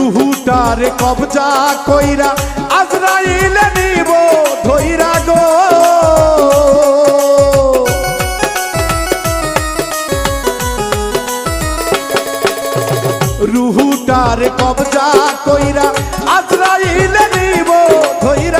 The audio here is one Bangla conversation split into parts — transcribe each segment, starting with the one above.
রুহুটার কবজা কইরা আজরাইল নিব ধইরা গো। রুহুটার কবজা কইরা আজরাইল নিব ধইরা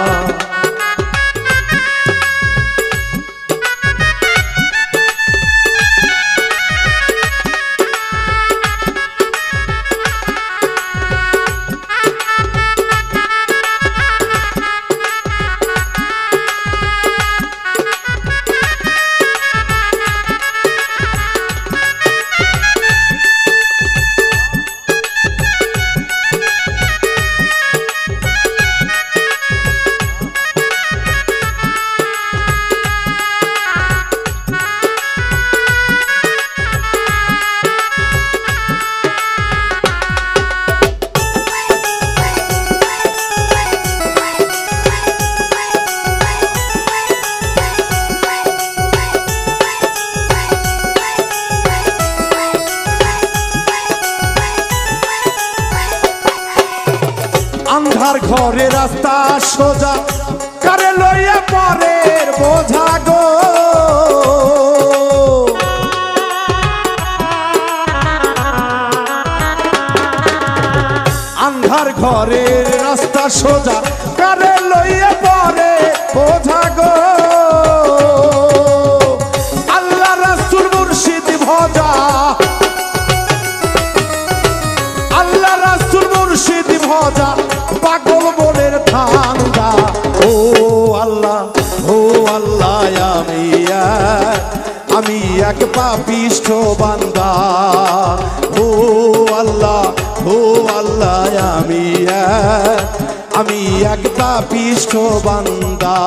আন্ধার ঘরে রাস্তা সোজা কারে লইয়া পরের বোঝা গো? আন্ধার ঘরের রাস্তা সোজা কারে পাপিষ্ঠ বান্দা। ও আল্লাহ ও আল্লাহ আমি আমি একটা পাপিষ্ঠ বান্দা।